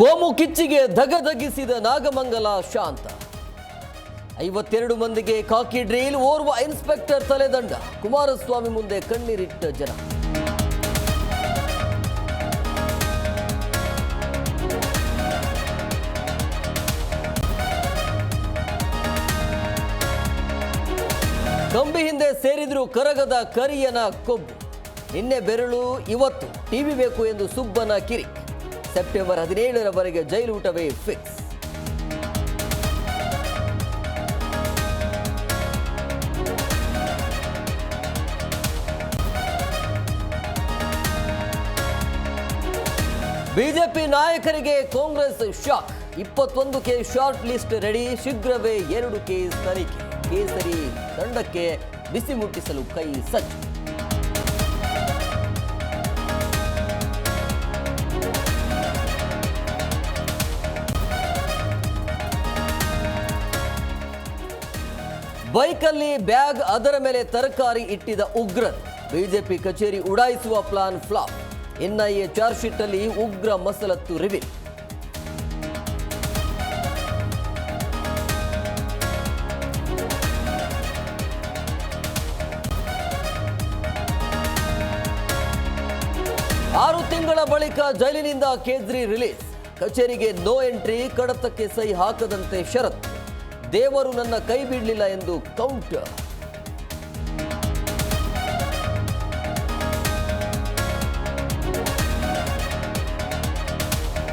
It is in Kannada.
ಕೋಮು ಕಿಚ್ಚಿಗೆ ಧಗಧಗಿಸಿದ ನಾಗಮಂಗಲ ಶಾಂತ. ಐವತ್ತೆರಡು ಮಂದಿಗೆ ಕಾಕಿ ಡ್ರೀಲ್ ಓರ್ವ ಇನ್ಸ್ಪೆಕ್ಟರ್ ತಲೆದಂಡ. ಕುಮಾರಸ್ವಾಮಿ ಮುಂದೆ ಕಣ್ಣೀರಿಟ್ಟ ಜನ. ಕಂಬಿ ಹಿಂದೆ ಸೇರಿದ್ರು ಕರಗದ ಕರಿಯನ ಕೊಬ್ಬು. ನಿನ್ನೆ ಬೆರಳು, ಇವತ್ತು ಟಿವಿ ಬೇಕು ಎಂದು ಸುಬ್ಬನ ಕಿರಿ ಸೆಪ್ಟೆಂಬರ್ ಹದಿನೇಳರವರೆಗೆ ಜೈಲೂಟವೇ ಫಿಕ್ಸ್ ಬಿಜೆಪಿ ನಾಯಕರಿಗೆ ಕಾಂಗ್ರೆಸ್ ಶಾಕ್. ಇಪ್ಪತ್ತೊಂದು ಕೆ ಶಾರ್ಟ್ ಲಿಸ್ಟ್ ರೆಡಿ, ಶೀಘ್ರವೇ ಎರಡು ಕೆ ತನಿಖೆ ಕೇಸರಿ ತಂಡಕ್ಕೆ ಬಿಸಿ ಮುಟ್ಟಿಸಲು ಕೈ ಸಜ್ಜು. ಬೈಕಲ್ಲಿ ಬ್ಯಾಗ್ ಅದರ ಮೇಲೆ ತರಕಾರಿ ಇಟ್ಟಿದ ಉಗ್ರರು ಬಿಜೆಪಿ ಕಚೇರಿ ಉಡಾಯಿಸುವ plan flop. NIA charge sheet ಅಲ್ಲಿ ಉಗ್ರ ಮಸಲತ್ತು ರಿವೀಲ್. ಆರು ತಿಂಗಳ ಬಳಿಕ ಜೈಲಿನಿಂದ ಕೇಜ್ರಿ ರಿಲೀಸ್. ಕಚೇರಿಗೆ ನೋ ಎಂಟ್ರಿ, ಕಡತಕ್ಕೆ ಸಹಿ ಹಾಕದಂತೆ ಷರತ್ತು. ದೇವರು ನನ್ನ ಕೈ ಬಿಡಲಿಲ್ಲ ಎಂದು ಕೌಂಟರ್